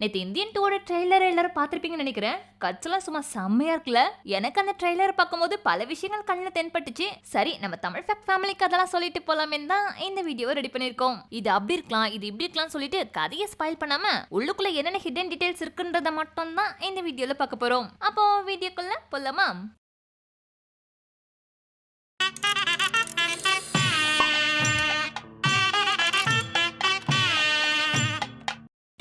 நேற்று இந்தியன் டூவோட ட்ரெய்லர் எல்லாரும் பார்த்துருப்பீங்கன்னு நினைக்கிறேன். கட்ஸ்லாம் சும்மா செம்மையா இருக்குல்ல? எனக்கு அந்த ட்ரெய்லர் பார்க்கும்போது பல விஷயங்கள் கண்ணில் தென்பட்டுச்சு. சரி நம்ம தமிழ் ஃபேக்ட் ஃபேமிலிக்கு அதெல்லாம் சொல்லிட்டு போலாமே தான் இந்த வீடியோவை ரெடி பண்ணியிருக்கோம். இது அப்படி இருக்கலாம் இது இப்படி இருக்கலாம் சொல்லிட்டு கதையை ஸ்பாயில் பண்ணாம உள்ளுக்குள்ள என்னென்ன ஹிடன் டீடைல்ஸ் இருக்குன்றத மட்டும் தான் இந்த வீடியோவில் பார்க்க போறோம். அப்போ வீடியோக்குள்ள போலாமா?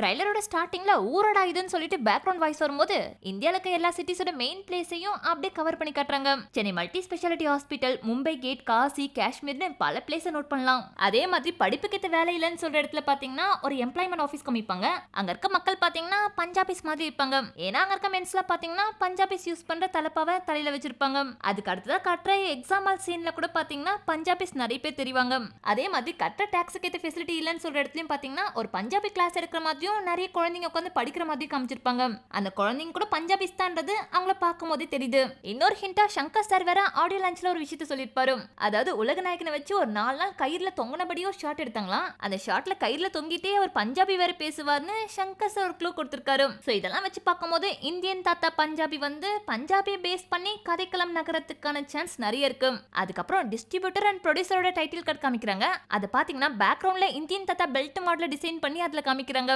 ட்ரைலரோட ஸ்டார்டிங்ல ஊரடா இதுன்னு சொல்லிட்டு பேக்ரவுண்ட் வாய்ஸ் வரும்போது இந்தியால இருக்க எல்லா சிட்டிஸோட மெயின் பிளேஸையும் அப்படியே கவர் பண்ணி காட்டுறாங்க. Chennai multi speciality hospital Mumbai gate Kashi காஷ்மீர்னு பல பிளேஸை நோட் பண்ணலாம். அதே மாதிரி படிப்புக்கேத்த வேலை இல்லைன்னு சொல்ற இடத்துல பாத்தீங்கன்னா ஒரு எம்ப்ளாய்மெண்ட் ஆஃபீஸ் காமிப்பாங்க அங்க இருக்க மக்கள் பாத்தீங்கன்னா பஞ்சாபிஸ் மாதிரி இருப்பாங்க. ஏன்னா அங்க இருக்க மென்ஸ்ல பாத்தீங்கன்னா பஞ்சாபிஸ் யூஸ் பண்ற தலைப்பாவை தலையில வச்சிருப்பாங்க. அதுக்கு அடுத்ததா கட்டுற எக்ஸாம் ஹால் சீன்ல கூட பாத்தீங்கன்னா பஞ்சாபிஸ் நிறைய பேர் தெரிவாங்க. அதே மாதிரி கட்டுற டாக்ஸுக்கு ஏற்ற ஃபெசிலிட்டி இல்லைன்னு சொல்ற இடத்துலயும் பாத்தீங்கன்னா ஒரு பஞ்சாபி கிளாஸ் எடுக்கிற மாதிரியும் நிறைய குழந்தைங்க உட்காந்து படிக்கிற மாதிரி காமிச்சிருப்பாங்க. அந்த குழந்தைங்க கூட பஞ்சாபிஸ் தான்றது அவங்கள பார்க்கும் போதே தெரியுது. இன்னொரு ஹிண்டா சங்கர் சார் வேற ஆடியோ லான்ச்ல ஒரு விஷயத்த சொல்லியிருப்பாரு. அதாவது உலக நாயகனை வச்சு ஒரு நாலு நாள் கயிறுல தொங்கினபடியோ ஷார்ட் எடுத்தாங்களாம் அந்த ஷார்ட்ல கயிறுல தொங்கிட்டே அவர் பஞ்சாபி வேற பேசுவார்னு சங்கர் சார் ஒரு க்ளூ கொடுத்திருக்காரு. சோ இதெல்லாம் வச்சு பார்க்கும்போது இந்தியன் தாத்தா பஞ்சாபி வந்து பஞ்சாபியை பேஸ் பண்ணி கதைக்களம் நகரத்துக்கான சான்ஸ் நிறைய இருக்கு. அதுக்கப்புறம் டிஸ்ட்ரிபியூட்டர் அண்ட் ப்ரொடியூசரோட டைட்டில் கார்டு காமிக்கிறாங்க. அதை பாத்தீங்கன்னா பேக்ரவுண்ட்ல இந்தியன் தாத்தா பெல்ட் மாடல டிசைன் பண்ணி அதுல காமிக்கிறாங்க.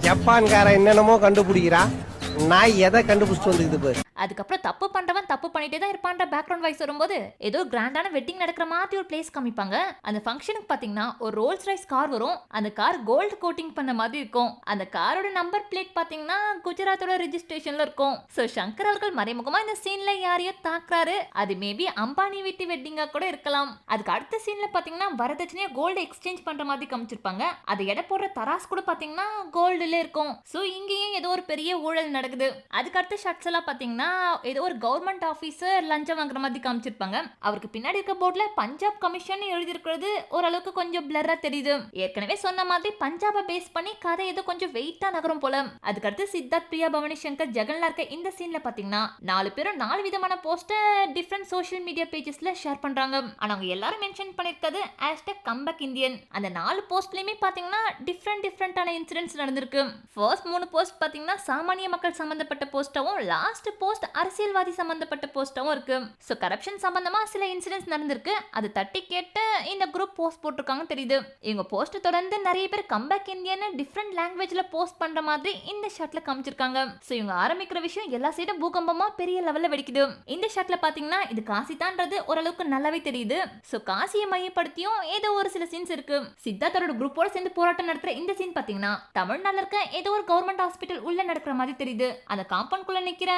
ஜப்பான்காரன் என்னென்னமோ கண்டுபிடிக்கிறா. நான் எதை கண்டுபிடிச்சிட்டு வந்துக்குது பாரு. அதுக்கப்புறம் தப்பு பண்றவன் தப்பு பண்ணிட்டே தான் இருப்பான்ற பேக்ரவுண்ட் வாய்ஸ் வரும்போது ஏதோ கிராண்டான வெட்டிங் நடக்கிற மாதிரி ஒரு பிளேஸ் காமிப்பாங்க. அந்த ஃபங்க்ஷனுக்கு பாத்தீங்கன்னா ஒரு ரோல்ஸ் ரைஸ் கார் வரும். அந்த கார் கோல்டு கோட்டிங் பண்ண மாதிரி இருக்கும். அந்த காரோட நம்பர் பிளேட் பாத்தீங்கன்னா குஜராத்தோட ரிஜிஸ்ட்ரேஷன்ல இருக்கும். சோ சங்கர் அவர்கள் மறைமுகமா இந்த சீன்ல யாரையோ தாக்குறாரு. அது மேபி அம்பானி வீட்டு வெட்டிங்கா கூட இருக்கலாம். அதுக்கு அடுத்த சீன்ல பாத்தீங்கன்னா வரதட்சணையா கோல்டு எக்ஸ்சேஞ்ச் பண்ற மாதிரி காமிச்சிருப்பாங்க. அது எடை போடுற தராஸ் கூட பாத்தீங்கன்னா கோல்டுல இருக்கும். சோ இங்கேயும் ஏதோ ஒரு பெரிய ஊழல் நடக்குது. அதுக்கு அடுத்த ஷர்ட்ஸ் எல்லாம் பாத்தீங்கன்னா ஏதோ ஒரு கவர்மெண்ட் ஆஃபீஸர் லஞ்சம் வாங்குற மாதிரி காமிச்சிருப்பாங்க. அவருக்கு பின்னாடி இருக்க போர்டில் பஞ்சாப் கமிஷன் எழுதியிருக்கிறது ஓரளவுக்கு கொஞ்சம் பிளரா தெரியுது. ஏற்கனவே சொன்ன மாதிரி பஞ்சாபை பேஸ் பண்ணி கதை ஏதோ கொஞ்சம் வெயிட்டா நகரும் போல. அதுக்கடுத்து சித்தார்த் பிரியா பவனி சங்கர் ஜெகன்ல இருக்க இந்த சீன்ல பாத்தீங்கன்னா நாலு பேரும் நாலு விதமான போஸ்டர் டிஃப்ரெண்ட் சோஷியல் மீடியா பேஜஸ்ல ஷேர் பண்றாங்க. ஆனா அவங்க எல்லாரும் மென்ஷன் பண்ணிருக்கிறது ஹேஷ்டாக் கம்பேக் இந்தியன் அந்த நாலு போஸ்ட்லயுமே பாத்தீங்கன்னா டிஃப்ரெண்ட் டிஃப்ரெண்டான இன்சிடென்ட்ஸ் நடந்திருக்கு. ஃபர்ஸ்ட் மூணு போஸ்ட் பாத்தீங்கன்னா சாமானிய மக்கள் சம்பந்தப்பட்ட போஸ்டாவும் லாஸ்ட் போஸ்ட் அரசியல்வாதி சம்பந்தப்பட்ட போஸ்ட்டும் இருக்கு. ஸோ கரப்ஷன் சம்பந்தமா சில இன்சிடென்ட்ஸ் நடந்திருக்கு. அது தட்டி கேட்டு இந்த குரூப் போஸ்ட் போட்டிருக்காங்க தெரியுது. இவங்க போஸ்ட் தொடர்ந்து நிறைய பேர் கம்பேக் இந்தியன்னு டிஃப்ரெண்ட் லாங்குவேஜ்ல போஸ்ட் பண்ற மாதிரி இந்த ஷாட்ல காமிச்சிருக்காங்க. ஸோ இவங்க ஆரம்பிக்கிற விஷயம் எல்லா சைடும் பூகம்பமா பெரிய லெவல்ல வெடிக்குது. இந்த ஷாட்ல பாத்தீங்கன்னா இது காசி தான்றது ஓரளவுக்கு நல்லாவே தெரியுது. ஸோ காசியை மையப்படுத்தியும் ஏதோ ஒரு சில சீன்ஸ் இருக்கு. சித்தார்த்தரோட குரூப்போட சேர்ந்து போராட்டம் நடத்துற இந்த சீன் பாத்தீங்கன்னா தமிழ்நாட்டுல இருக்க ஏதோ ஒரு கவர்மெண்ட் ஹாஸ்பிட்டல் உள்ள நடக்கிற மாதிரி தெரியுது. அந்த காம்பவுண்ட் குள்ள நிக்கிற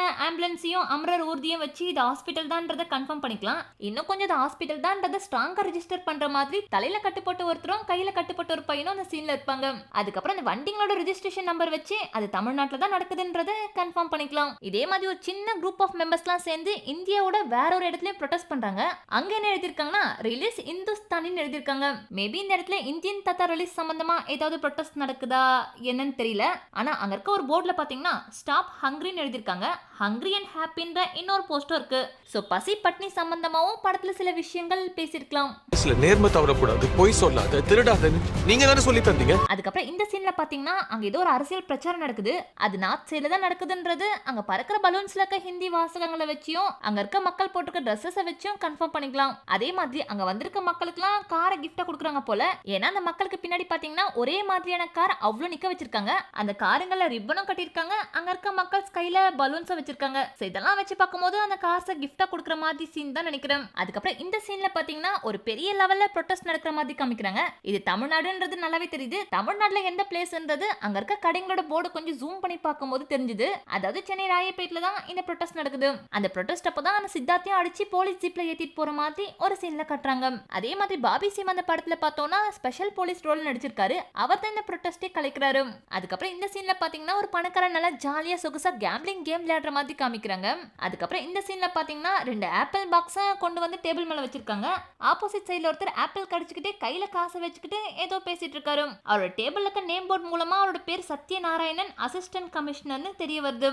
ஆம்புலன்ஸையும் அமரர் ஊர்தியும் வச்சு இது ஹாஸ்பிட்டல் தான்றத கன்ஃபார்ம் பண்ணிக்கலாம். இன்னும் கொஞ்சம் இது ஹாஸ்பிட்டல் தான்ன்றதை ஸ்ட்ராங்கா ரெஜிஸ்டர் பண்ற மாதிரி தலையில கட்டுப்பட்ட ஒருத்தரும் கையில கட்டுப்பட்ட ஒரு பையனும் அந்த சீன்ல இருப்பாங்க. அதுக்கப்புறம் அந்த வண்டிங்களோட ரெஜிஸ்ட்ரேஷன் நம்பர் வச்சு அது தமிழ்நாட்டில் தான் நடக்குதுன்றதை கன்ஃபார்ம் பண்ணிக்கலாம். இதே மாதிரி ஒரு சின்ன குரூப் ஆஃப் மெம்பர்ஸ்லாம் சேர்ந்து இந்தியாவோட வேற ஒரு இடத்துலயும் ப்ரொடெஸ்ட் பண்றாங்க. அங்க என்ன எழுதிருக்காங்கன்னா ரிலீஸ் இந்துஸ்தானின்னு எழுதிருக்காங்க மேபி இந்த இடத்துல இந்தியன் தத்தா ரிலீஸ் சம்பந்தமா ஏதாவது ப்ரொடெஸ்ட் நடக்குதா என்னன்னு தெரியல. ஆனா அங்க இருக்க ஒரு போர்டுல பாத்தீங்கன்னா ஸ்டாப் ஹங்க்ரின்னு எழுதிருக்காங்க ஹங்க்ரி அண்ட் ஹாப்பின்ற இன்னொரு போஸ்டும் இருக்கு. சோ பசி பட்னி சம்பந்தமாவும் படத்துல சில விஷயங்கள் பேசியிருக்கலாம். சில நேர்மை தவறக்கூடாது பொய் சொல்லாத திருடாதன்னு நீங்க தானே சொல்லி தந்தீங்க? அதுக்கப்புறம் இந்த சீன்ல பாத்தீங்கன்னா அங்க ஏதோ ஒரு அரசியல் பிரச்சாரம் நடக்குது. அது நார்த் சைடுல தான் நடக்குதுன்றது. அங்க பறக்கிற பலூன்ஸ்ல இருக்க ஹிந்தி வாசகங்களை வச்சியும் அங்க இருக்க மக்கள் போட்டிருக்க ட்ரெஸ்ஸஸை வச்சும் கன்ஃபார்ம் பண்ணிக்கலாம். அதே மாதிரி அங்க வந்திருக்க மக்களுக்குலாம் காரை கிஃப்டா கொடுக்குறாங்க போல. ஏன்னா அந்த மக்களுக்கு பின்னாடி பாத்தீங்கன்னா ஒரே மாதிரியான கார் அவ்வளவு நிக்க வச்சிருக்காங்க. அந்த காருங்கள்ல ரிப்பனும் கட்டியிருக்காங்க. அங்க இருக்க மக்கள் கையில பலூன்ஸை வச்சிருக்காங்க. ஸோ இதெல்லாம் வச்சு பார்க்கும்போது அந்த காசை கிஃப்டா கொடுக்குற மாதிரி சீன் தான் நினைக்கிறேன். அதுக்கப்புறம் இந்த சீன்ல பாத்தீங்கன்னா ஒரு பெரிய லெவல்ல ப்ரொட்டஸ்ட் நடக்கிற மாதிரி காமிக்கிறாங்க. இது தமிழ்நாடுன்றது நல்லாவே தெரியுது. தமிழ்நாட்டுல எந்த பிளேஸ்ன்றது அங்க இருக்க கடைங்களோட போர்டு கொஞ்சம் ஜூம் பண்ணி பார்க்கும்போது தெரிஞ்சுது. அதாவது சென்னை ராயப்பேட்ல தான் இந்த ப்ரொட்டஸ்ட் நடக்குது. அந்த ப்ரொட்டஸ்ட் அப்பதான் அந்த சித்தார்த்தையும் அடிச்சு போலீஸ் ஜீப்ல ஏத்திட்டு போற மாதிரி ஒரு சீன்ல கட்டுறாங்க. அதே மாதிரி பாபி சிம் அந்த படத்துல பார்த்தோம்னா ஸ்பெஷல் போலீஸ் ரோல் நடிச்சிருக்காரு. அவர் தான் இந்த ப்ரொட்டஸ்டே கலைக்கிறாரு. அதுக்கப்புறம் இந்த சீன்ல பாத்தீங்கன்னா ஒரு பணக்காரன் நல்லா ஜாலியா சொகுசா கேம்லிங் கேம் விளையாடுற மாதிரி காமிக்கிறாங்க. அதுக்கப்புறம் இந்த சீன்ல பாத்தீங்கன்னா ரெண்டு ஆப்பிள் பாக்ஸை கொண்டு வந்து டேபிள் மேல வச்சிருக்காங்க. ஆப்போசிட் சைடுல ஒருத்தர் ஆப்பிள் கடிச்சுக்கிட்டே கையில காசை வச்சுக்கிட்டு ஏதோ பேசிட்டு இருக்காரு. அவரோட டேபிள்ல இருக்க நேம் போர்டு மூலமா அவரோட பேர் சத்யநாராயணன் அசிஸ்டன்ட் கமிஷனர்னு தெரிய வருது.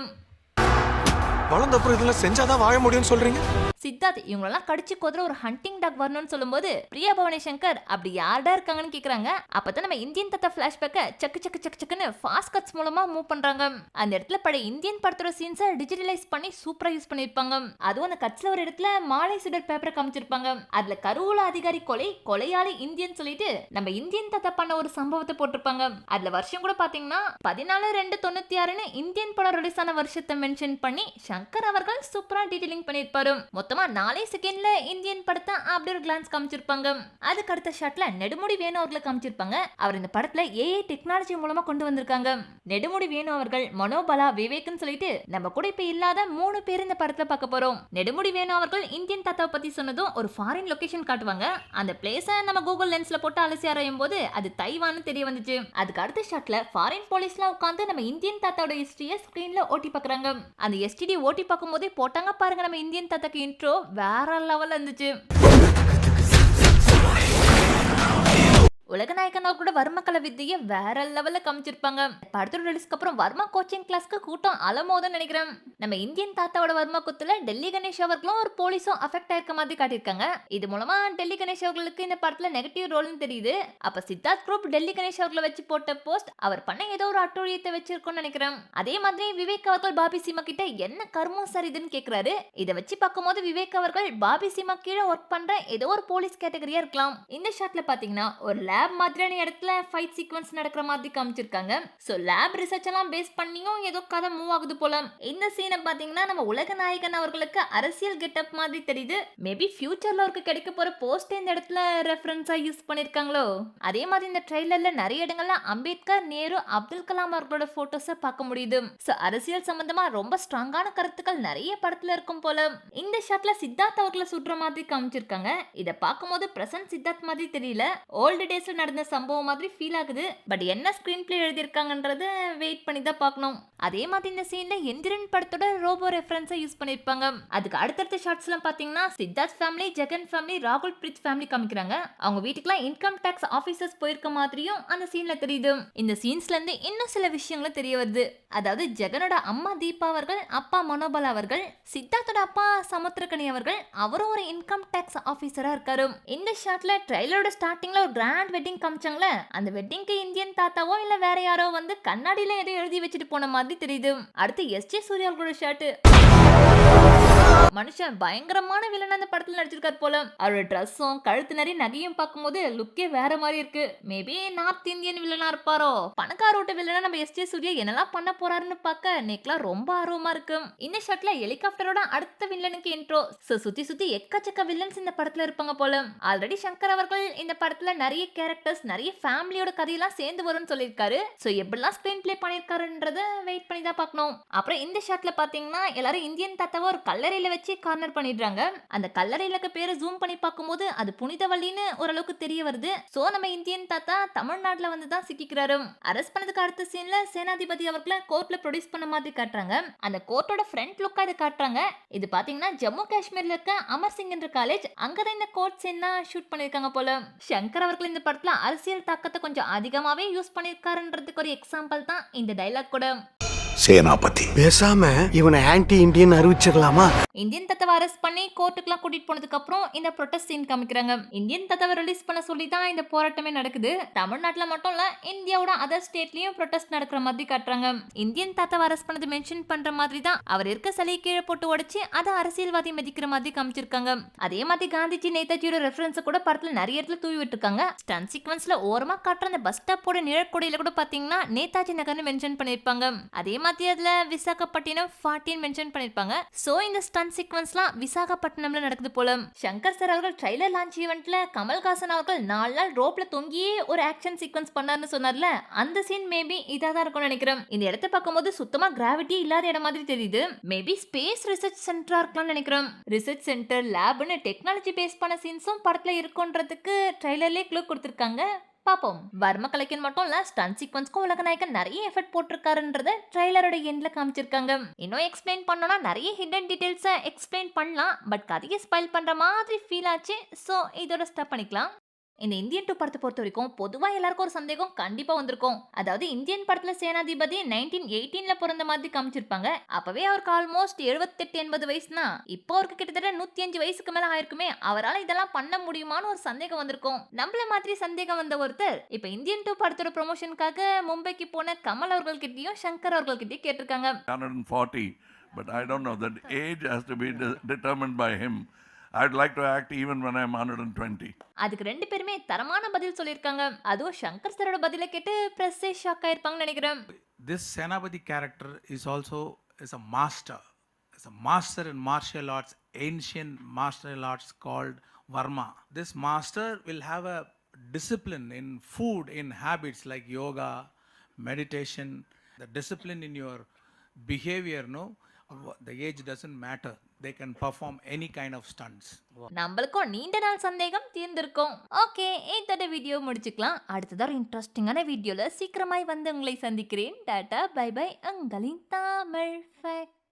வளர்ந்த அப்புறம் இதெல்லாம் செஞ்சாதான் வாழ முடியும்னு சொல்றீங்க? சித்தார்த் இவங்களெல்லாம் கடிச்சு கொதுற ஒரு ஹண்டிங் டாக் வரணும்னு சொல்லும்போது பிரியா பவனி சங்கர் அப்படி யார்டா இருக்காங்கன்னு கேக்குறாங்க. அப்பதான் நம்ம இந்தியன் தத்தா பிளாஷ்பேக்க சக்கு சக்கு சக்கு சக்குன்னு ஃபாஸ்ட் கட்ஸ் மூலமா மூவ் பண்றாங்க. அந்த இடத்துல பழைய இந்தியன் படத்தோட சீன்ஸை டிஜிட்டலைஸ் பண்ணி சூப்பரா யூஸ் பண்ணிருப்பாங்க அதுவும் அந்த கட்ஸ்ல ஒரு இடத்துல மாலை சுடர் பேப்பரை காமிச்சிருப்பாங்க. அதுல கருவூல அதிகாரி கொலை கொலையாளி இந்தியன் சொல்லிட்டு நம்ம இந்தியன் தத்தா பண்ண ஒரு சம்பவத்தை போட்டிருப்பாங்க. அதுல வருஷம் கூட பாத்தீங்கன்னா பதினாலு ரெண்டு தொண்ணூத்தி ஆறுன்னு இந்தியன் படம் ரிலீஸ் ஆன வருஷத்தை மென்ஷன் பண்ணி சங்கர் அவர்கள் சூப்பரா டீடைலிங் பண்ணிருப்பாரு மொத்தமா நாலே செகண்ட்ல இந்தியன் படத்தை அப்படி ஒரு கிளான்ஸ் காமிச்சிருப்பாங்க. அதுக்கு அடுத்த ஷாட்ல நெடுமுடி வேணு அவர்களை காமிச்சிருப்பாங்க. அவர் இந்த படத்துல ஏஐ டெக்னாலஜி மூலமா கொண்டு வந்திருக்காங்க. நெடுமுடி வேணு அவர்கள் மனோபலா விவேக்னு சொல்லிட்டு நம்ம கூட இப்ப இல்லாத மூணு பேர் இந்த படத்துல பார்க்க போறோம். நெடுமுடி வேணு அவர்கள் இந்தியன் தாத்தாவை பத்தி சொன்னதும் ஒரு ஃபாரின் லொகேஷன் காட்டுவாங்க. அந்த பிளேஸ நம்ம கூகுள் லென்ஸ்ல போட்டு அலசி அறையும் போது அது தைவான்னு தெரிய வந்துச்சு. அதுக்கு அடுத்த ஷாட்ல ஃபாரின் போலீஸ்லாம் உட்காந்து நம்ம இந்தியன் தாத்தாவோட ஹிஸ்டரிய ஸ்கிரீன்ல ஓட்டி பாக்குறாங்க அந்த எஸ்டிடி ஓட்டி பார்க்கும் போதே போட்டாங்க பாருங்க நம்ம இந்தியன் தாத்தாக்கு இன்ட்ரோ வேற லெவல்ல இருந்துச்சு. உலகநாயகனா கூட வர்ம கலை வித்தியை வேற லெவல்ல காமிச்சிருப்பாங்க. படத்தோட ரிலீஸ்க்கு அப்புறம் வர்மா கோச்சிங் கிளாஸ்க்கு கூட்டம் அலமோதுன்னு நினைக்கிறேன். நம்ம இந்தியன் தாத்தாவோட வர்மா குத்துல டெல்லி கணேஷ் அவர்களும் ஒரு போலீஸும் அஃபெக்ட் ஆயிருக்க மாதிரி காட்டியிருக்காங்க. இது மூலமா டெல்லி கணேஷ் அவர்களுக்கு இந்த படத்துல நெகட்டிவ் ரோல்னு தெரியுது. அப்ப சித்தார்த் குரூப் டெல்லி கணேஷ் அவர்களை வச்சு போட்ட போஸ்ட் அவர் பண்ண ஏதோ ஒரு அட்டூழியத்தை வச்சிருக்கோம்னு நினைக்கிறேன். அதே மாதிரி விவேக் அவர்கள் பாபி சீமா கிட்ட என்ன கர்மம் சார் இதுன்னு கேக்குறாரு. இதை வச்சு பார்க்கும்போது விவேக் அவர்கள் பாபி சீமா கீழே ஒர்க் பண்ற ஏதோ ஒரு போலீஸ் கேட்டகரியா இருக்கலாம். இந்த ஷாட்ல பாத்தீங்கன்னா ஒரு லேப் மாதிரியான இடத்துல ஃபைட் சீக்வன்ஸ் நடக்கிற மாதிரி காமிச்சிருக்காங்க. ஸோ லேப் ரிசர்ச் எல்லாம் பேஸ் பண்ணியும் ஏதோ கதை மூவ் ஆகுது போல. இந்த சீனை பாத்தீங்கன்னா நம்ம உலக நாயகன் அவர்களுக்கு அரசியல் கெட்டப் மாதிரி தெரியுது. மேபி ஃபியூச்சர்ல அவருக்கு கிடைக்க போற போஸ்ட் இந்த இடத்துல ரெஃபரன்ஸா யூஸ் பண்ணிருக்காங்களோ? அதே மாதிரி இந்த ட்ரெய்லர்ல நிறைய இடங்கள்ல அம்பேத்கர் நேரு அப்துல் கலாம் அவர்களோட போட்டோஸை பார்க்க முடியுது. சோ அரசியல் சம்பந்தமா ரொம்ப ஸ்ட்ராங்கான கருத்துக்கள் நிறைய படத்துல இருக்கும் போல. இந்த ஷாட்ல சித்தார்த் அவர்களை சுடுற மாதிரி காமிச்சிருக்காங்க. இத பார்க்கும்போது பிரசன்ட் சித்தார்த் மாதிரி தெரியல. ஓல்டு டேஸ் டேஸ்ல நடந்த சம்பவம் மாதிரி ஃபீல் ஆகுது. பட் என்ன ஸ்க்ரீன் பிளே எழுதியிருக்காங்கன்றத வெயிட் பண்ணி தான் பார்க்கணும். அதே மாதிரி இந்த சீன்ல எந்திரன் படத்தோட ரோபோ ரெஃபரன்ஸை யூஸ் பண்ணிருப்பாங்க அதுக்கு அடுத்தடுத்த ஷார்ட்ஸ் எல்லாம் பாத்தீங்கன்னா சித்தார்த் ஃபேமிலி ஜெகன் ஃபேமிலி ராகுல் பிரித் ஃபேமிலி காமிக்கிறாங்க. அவங்க வீட்டுக்குலாம் இன்கம் டேக்ஸ் ஆஃபீஸர்ஸ் போயிருக்க மாதிரியும் அந்த சீன்ல தெரியுது. இந்த சீன்ஸ்ல இருந்து இன்னும் சில விஷயங்களும் தெரிய வருது. அதாவது ஜெகனோட அம்மா தீபா அவர்கள் அப்பா மனோபல் அவர்கள் சித்தார்த்தோட அப்பா சமுத்திரகனி அவர்கள் அவரும் ஒரு இன்கம் டேக்ஸ் ஆஃபீஸரா இருக்காரு. இந்த ஷாட்ல ட்ரைலரோட ஸ்டார்டிங்ல ஒரு கிராண்ட் வெட்டிங் காமிச்சாங்களே அந்த வெட்டிங்க்கு இந்தியன் தாத்தாவோ இல்ல வேற யாரோ வந்து கண்ணாடியில ஏதோ எழுதி வச்சுட்டு போன மாதிரி தெரியுது. அடுத்து எஸ் ஜே சூர்யா அவர்களோட ஷர்ட் மனுஷன் பயங்கரமான வில்லன் அந்த படத்துல நடிச்சிருக்காரு போல. அவரோட ட்ரெஸ்ஸும் கழுத்து நிறைய நகையும் பார்க்கும்போது லுக்கே வேற மாதிரி இருக்கு. மேபி நார்த் இந்தியன் வில்லனா இருப்பாரோ? பணக்கார விட்ட வில்லனா நம்ம எஸ் ஜே சூர்யா என்னெல்லாம் பண்ண போறாருன்னு பார்க்க நெக்லாம் ரொம்ப ஆர்வமா இருக்கு. இந்த ஷாட்ல ஹெலிகாப்டரோட அடுத்த வில்லனுக்கு இன்ட்ரோ சோ சுத்தி சுத்தி எக்கச்சக்க வில்லன்ஸ் இந்த படத்துல இருப்பாங்க போல. ஆல்ரெடி சங்கர் அவர்கள் இந்த படத்துல நிறைய கேரக்டர்ஸ் நிறைய ஃபேமிலியோட கதையெல்லாம் சேர்ந்து வரும்னு சொல்லியிருக்காரு. சோ எப்படிலாம் ஸ்கிரீன் பிளே பண்ணிருக்காருன்றத வெயிட் பண்ணி தான் பார்க்கணும். அப்புறம் இந்த ஷாட்ல பாத்தீங்கன்னா எல்லாரும் இந்தியன் தாத்தாவை ஒரு கல்லறையில வச்சு கார்னர் பண்ணிடுறாங்க. அந்த கல்லறையில இருக்க பேரை ஜூம் பண்ணி பார்க்கும்போது அது புனிதவள்ளின்னு ஓரளவுக்கு தெரிய வருது. சோ நம்ம இந்தியன் தாத்தா தமிழ்நாட்டுல வந்து தான் சிக்கிக்கிறாரு. அரெஸ்ட் பண்ணதுக்கு அடுத்த சீன்ல சேனாதிபதி அவர்களை கோர்ட்ல ப்ரொடியூஸ் பண்ண மாதிரி காட்டுறாங்க. அந்த கோர்ட்டோட ஃப்ரண்ட் லுக்கா இதை காட்டுறாங்க. இது பாத்தீங்கன்னா ஜம்மு காஷ்மீர்ல இருக்க அமர் சிங் என்ற காலேஜ் அங்கதான் இந்த கோர்ட் சீன் ஷூட் பண்ணிருக்காங்க போல. சங்கர் அவர்கள் இந்த படத்துல அரசியல் தாக்கத்தை கொஞ்சம் அதிகமாவே யூஸ் பண்ணிருக்காருன்றதுக்கு ஒரு எக்ஸாம்பிள் தான் இந்த டைலாக் கூட. சேனாபதி. பேசாம இவனை ஆன்டி இந்தியன் அறிவிச்சிடலாமா இந்தியன் தத்தவை அரெஸ்ட் பண்ணி கோர்ட்டுக்குலாம் கூட்டிட்டு போனதுக்கு அப்புறம் இந்த ப்ரொட்டஸ்ட் சீன் காமிக்கிறாங்க. இந்தியன் தத்தவை ரிலீஸ் பண்ண சொல்லி தான் இந்த போராட்டமே நடக்குது. தமிழ்நாட்டுல மட்டும் இல்ல இந்தியாவோட அதர் ஸ்டேட்லயும் ப்ரொட்டஸ்ட் நடக்கிற மாதிரி காட்டுறாங்க. இந்தியன் தாத்தாவை அரெஸ்ட் பண்ணது மென்ஷன் பண்ற மாதிரி தான் அவர் இருக்க சிலையை கீழே போட்டு உடைச்சு அதை அரசியல்வாதி மதிக்கிற மாதிரி காமிச்சிருக்காங்க. அதே மாதிரி காந்திஜி நேதாஜியோட ரெஃபரன்ஸ் கூட படத்துல நிறைய இடத்துல தூவி விட்டுருக்காங்க. ஸ்டன் சீக்வன்ஸ்ல ஓரமா காட்டுற அந்த பஸ் ஸ்டாப்போட நிழற்கொடையில கூட பாத்தீங்கன்னா நேதாஜி நகர்னு மென்ஷன் பண்ணிருப்பாங்க. அதே மத்தியத்தில் விசாகப்பட்டினம் ஃபார்ட்டின் மென்ஷன் பண்ணியிருப்பாங்க ஸோ இந்த ஸ்டன் சீக்வன்ஸ்லாம் விசாகப்பட்டினம்ல நடக்குது போல. சங்கர் சார் அவர்கள் ட்ரைலர் லான்ச் ஈவெண்ட்ல கமல்ஹாசன் அவர்கள் நாலு நாள் ரோப்ல தொங்கியே ஒரு ஆக்ஷன் சீக்வன்ஸ் பண்ணாருன்னு சொன்னார்ல. அந்த சீன் மேபி இதாக தான் இருக்கும்னு நினைக்கிறேன். இந்த இடத்த பார்க்கும்போது சுத்தமா கிராவிட்டி இல்லாத இடம் மாதிரி தெரியுது. மேபி ஸ்பேஸ் ரிசர்ச் சென்டரா இருக்கலாம்னு நினைக்கிறேன். ரிசர்ச் சென்டர் லேப்னு டெக்னாலஜி பேஸ் பண்ண சீன்ஸும் படத்துல இருக்குன்றதுக்கு ட்ரைலர்லேயே க்ளூ கொடுத்துருக்காங்க. பார்ப்போம் வர்ம கலைக்கன் மட்டும் இல்ல ஸ்டன் சீக்வன்ஸ்க்கும் உலகநாயகன் நிறைய எஃபர்ட் போட்டிருக்காருன்றத ட்ரைலரோட எண்ட்ல காமிச்சிருக்காங்க. இன்னும் எக்ஸ்பிளைன் பண்ணோம்னா நிறைய ஹிடன் டீடைல்ஸை எக்ஸ்பிளைன் பண்ணலாம். பட் கதையை ஸ்பைல் பண்ற மாதிரி ஃபீல் ஆச்சு. ஸோ இதோட ஸ்டாப் பண்ணிக்கலாம். இந்த இந்தியன் டூ படத்தை பொறுத்த வரைக்கும் பொதுவா எல்லாருக்கும் ஒரு சந்தேகம் கண்டிப்பா வந்திருக்கும் அதாவது இந்தியன் படத்துல சேனாதிபதி நைன்டீன் எயிட்டீன்ல பிறந்த மாதிரி காமிச்சிருப்பாங்க அப்பவே அவருக்கு ஆல்மோஸ்ட் எழுபத்தெட்டு எண்பது வயசுனா இப்போ அவருக்கு கிட்டத்தட்ட நூத்தி அஞ்சு வயசுக்கு மேல ஆயிருக்குமே அவரால் இதெல்லாம் பண்ண முடியுமான்னு ஒரு சந்தேகம் வந்திருக்கும் நம்மள மாதிரி சந்தேகம் வந்த ஒருத்தர் இப்ப இந்தியன் டூ படத்தோட ப்ரொமோஷனுக்காக மும்பைக்கு போன கமல் அவர்கள்கிட்டயும் சங்கர் அவர்கள்கிட்டயும் கேட்டிருக்காங்க 140, but I don't know. That age has to be de- determined by him. I'd like to act even when I'm 120. அதுக்கு ரெண்டு பேருமே தரமான பதில் சொல்லியிருக்காங்க அதுவும் சங்கர் சரோட பதில கேட்டு பிரஸ்ஸே ஷாக் ஆயிருப்பாங்கன்னு நினைக்கிறேன் this Senapati character is also is a master. Is a master in martial arts, ancient martial arts called Varma. This master will have a discipline in food, in habits like yoga, meditation, the discipline in your behavior, no? Wh- The age doesn't matter. They can perform any kind of stunts. நம்மளுக்கும் நீண்ட நாள் சந்தேகம் தீர்ந்திருக்கும். Okay இதோட video முடிச்சுக்கலாம். அடுத்ததா ஒரு இன்ட்ரெஸ்டிங்கான வீடியோவில் சீக்கிரமாய் வந்து உங்களை சந்திக்கிறேன். Tata bye bye. உங்களின் தமிழ் ஃபேக்ட்